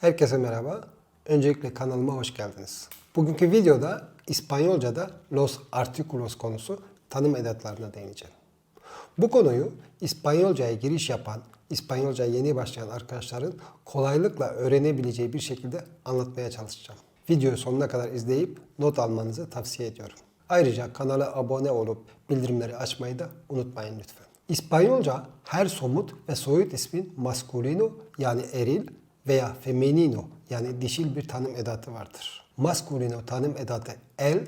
Herkese merhaba. Öncelikle kanalıma hoş geldiniz. Bugünkü videoda İspanyolca'da los artículos konusu tanım edatlarına değineceğim. Bu konuyu İspanyolca'ya giriş yapan, İspanyolca yeni başlayan arkadaşların kolaylıkla öğrenebileceği bir şekilde anlatmaya çalışacağım. Videoyu sonuna kadar izleyip not almanızı tavsiye ediyorum. Ayrıca kanala abone olup bildirimleri açmayı da unutmayın lütfen. İspanyolca her somut ve soyut ismin masculino yani eril veya femenino yani dişil bir tanım edatı vardır. Masculino tanım edatı el,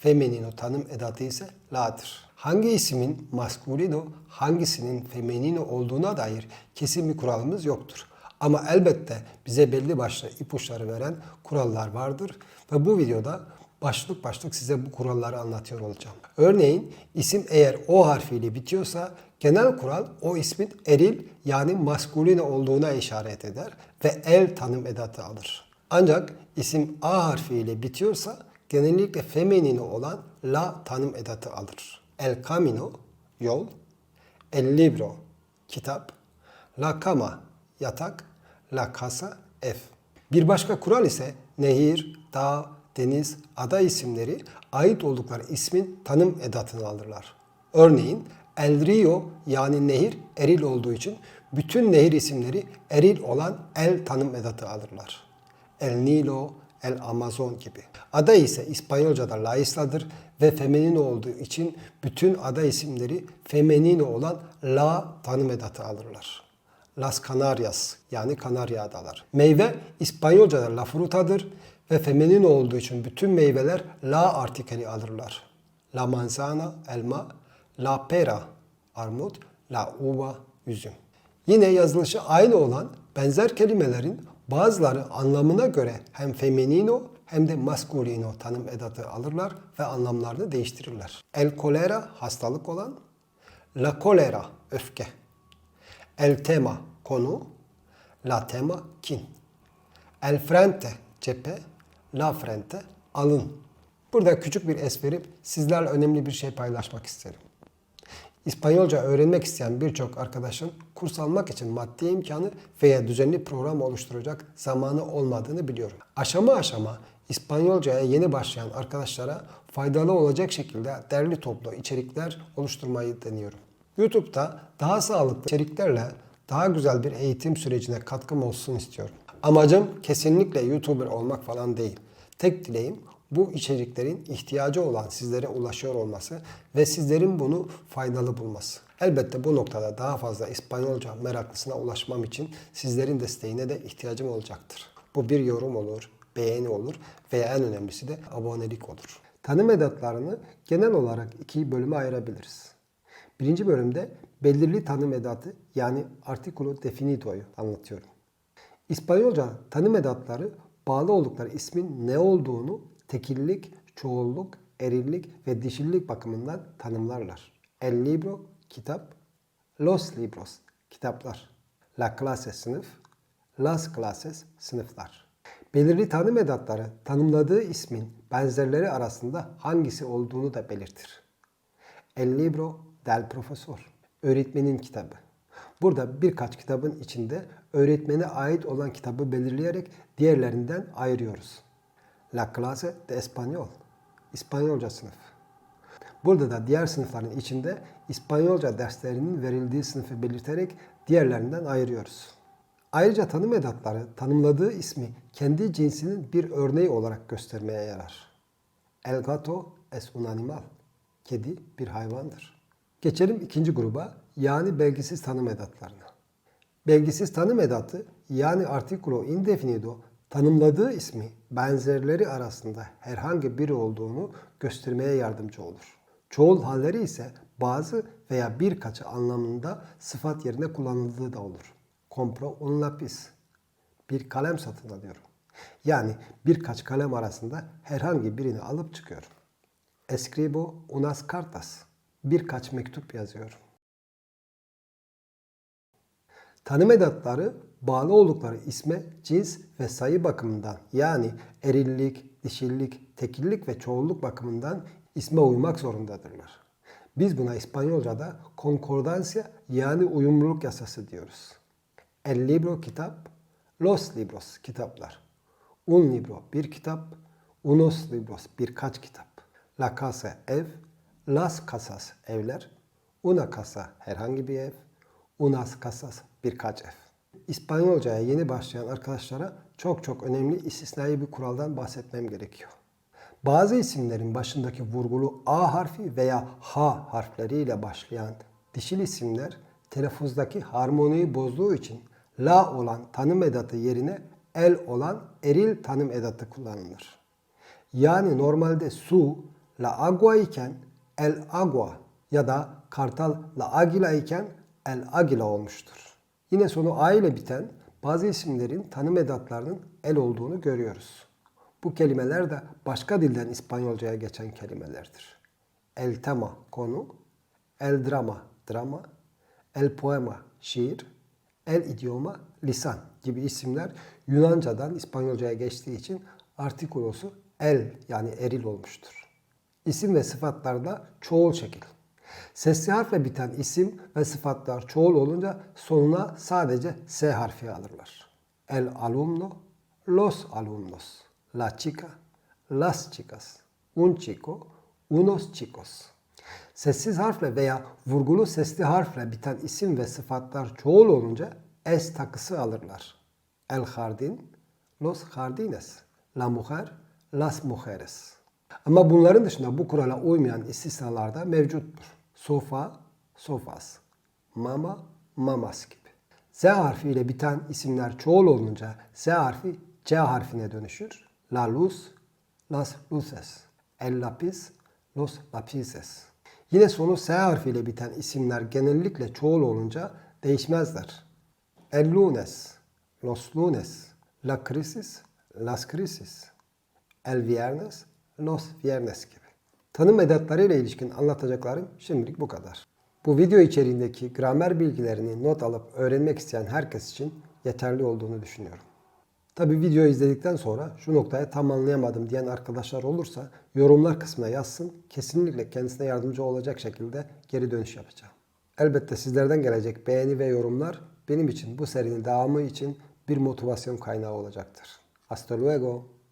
femenino tanım edatı ise la'dır. Hangi ismin masculino, hangisinin femenino olduğuna dair kesin bir kuralımız yoktur. Ama elbette bize belli başlı ipuçları veren kurallar vardır ve bu videoda başlık başlık size bu kuralları anlatıyor olacağım. Örneğin isim eğer O harfiyle bitiyorsa genel kural o ismin eril yani maskuline olduğuna işaret eder ve el tanım edatı alır. Ancak isim A harfiyle bitiyorsa genellikle femenino olan la tanım edatı alır. El camino yol, el libro kitap, la cama yatak, la casa ev. Bir başka kural ise nehir, dağ, deniz, ada isimleri ait oldukları ismin tanım edatını alırlar. Örneğin El Rio yani nehir eril olduğu için bütün nehir isimleri eril olan el tanım edatı alırlar. El Nilo, El Amazon gibi. Ada ise İspanyolca'da la isla'dır ve femenino olduğu için bütün ada isimleri femenino olan la tanım edatı alırlar. Las Canarias yani Kanarya Adalar. Meyve İspanyolca'da la frutadır ve femenino olduğu için bütün meyveler la artikeli alırlar. La manzana elma, la pera armut, la uva üzüm. Yine yazılışı aynı olan benzer kelimelerin bazıları anlamına göre hem femenino hem de masculino tanım edatı alırlar ve anlamlarını değiştirirler. El kolera hastalık olan, la kolera öfke, El tema konu, la tema kin. El frente cephe, la frente alın. Burada küçük bir es verip sizlerle önemli bir şey paylaşmak isterim. İspanyolca öğrenmek isteyen birçok arkadaşın kurs almak için maddi imkanı veya düzenli program oluşturacak zamanı olmadığını biliyorum. Aşama aşama İspanyolcaya yeni başlayan arkadaşlara faydalı olacak şekilde derli toplu içerikler oluşturmayı deniyorum. YouTube'da daha sağlıklı içeriklerle daha güzel bir eğitim sürecine katkım olsun istiyorum. Amacım kesinlikle YouTuber olmak falan değil. Tek dileğim bu içeriklerin ihtiyacı olan sizlere ulaşıyor olması ve sizlerin bunu faydalı bulması. Elbette bu noktada daha fazla İspanyolca meraklısına ulaşmam için sizlerin desteğine de ihtiyacım olacaktır. Bu bir yorum olur, beğeni olur veya en önemlisi de abonelik olur. Tanım edatlarını genel olarak iki bölüme ayırabiliriz. Birinci bölümde belirli tanım edatı yani artikulo definito'yu anlatıyorum. İspanyolca tanım edatları bağlı oldukları ismin ne olduğunu tekillik, çoğulluk, erillik ve dişillik bakımından tanımlarlar. El libro, kitap, los libros, kitaplar, la clase, sınıf, las clases, sınıflar. Belirli tanım edatları tanımladığı ismin benzerleri arasında hangisi olduğunu da belirtir. El libro del profesor, öğretmenin kitabı. Burada birkaç kitabın içinde öğretmene ait olan kitabı belirleyerek diğerlerinden ayırıyoruz. La clase de español, İspanyolca sınıf. Burada da diğer sınıfların içinde İspanyolca derslerinin verildiği sınıfı belirterek diğerlerinden ayırıyoruz. Ayrıca tanım edatları tanımladığı ismi kendi cinsinin bir örneği olarak göstermeye yarar. El gato es un animal. Kedi bir hayvandır. Geçelim ikinci gruba yani belgisiz tanım edatlarına. Belgisiz tanım edatı yani artikulo indefinido tanımladığı ismi benzerleri arasında herhangi biri olduğunu göstermeye yardımcı olur. Çoğul halleri ise bazı veya birkaçı anlamında sıfat yerine kullanıldığı da olur. Compro un lapis. Bir kalem satın alıyorum. Yani birkaç kalem arasında herhangi birini alıp çıkıyorum. Escribo unas cartas. Birkaç mektup yazıyorum. Tanım edatları bağlı oldukları isme cins ve sayı bakımından yani erillik, dişillik, tekillik ve çoğulluk bakımından isme uymak zorundadırlar. Biz buna İspanyolca'da konkordansiya yani uyumluluk yasası diyoruz. El libro kitap, Los libros kitaplar. Un libro bir kitap. Unos libros birkaç kitap. La casa ev. Las casas evler. Una casa herhangi bir ev. Unas casas birkaç ev. İspanyolcaya yeni başlayan arkadaşlara çok çok önemli istisnai bir kuraldan bahsetmem gerekiyor. Bazı isimlerin başındaki vurgulu A harfi veya H harfleriyle başlayan dişil isimler telaffuzdaki harmoniyi bozduğu için la olan tanım edatı yerine el olan eril tanım edatı kullanılır. Yani normalde su la agua iken el agua ya da kartal la agila iken el agila olmuştur. Yine sonu a ile biten bazı isimlerin tanım edatlarının el olduğunu görüyoruz. Bu kelimeler de başka dilden İspanyolcaya geçen kelimelerdir. El tema konu, el drama drama, el poema şiir, el idioma lisan gibi isimler Yunanca'dan İspanyolcaya geçtiği için artikulosu el yani eril olmuştur. İsim ve sıfatlarda çoğul şekil. Sesli harfle biten isim ve sıfatlar çoğul olunca sonuna sadece S harfi alırlar. El alumno, los alumnos, la chica, las chicas, un chico, unos chicos. Sessiz harfle veya vurgulu sesli harfle biten isim ve sıfatlar çoğul olunca S takısı alırlar. El jardín, los jardines, la mujer, las mujeres. Ama bunların dışında bu kurala uymayan istisnalar da mevcuttur. Sofa, sofas, mama, mamas gibi. Z harfiyle biten isimler çoğul olunca Z harfi C harfine dönüşür. La luz, las luces. El lapis, los lapises. Yine sonu S harfiyle biten isimler genellikle çoğul olunca değişmezler. El lunes, los lunes, la crisis, las crisis. El viernes, los viernes gibi. Tanım edatlarıyla ilişkin anlatacaklarım şimdilik bu kadar. Bu video içeriğindeki gramer bilgilerini not alıp öğrenmek isteyen herkes için yeterli olduğunu düşünüyorum. Tabi videoyu izledikten sonra şu noktaya tam anlayamadım diyen arkadaşlar olursa yorumlar kısmına yazsın. Kesinlikle kendisine yardımcı olacak şekilde geri dönüş yapacağım. Elbette sizlerden gelecek beğeni ve yorumlar benim için bu serinin devamı için bir motivasyon kaynağı olacaktır. Hasta luego.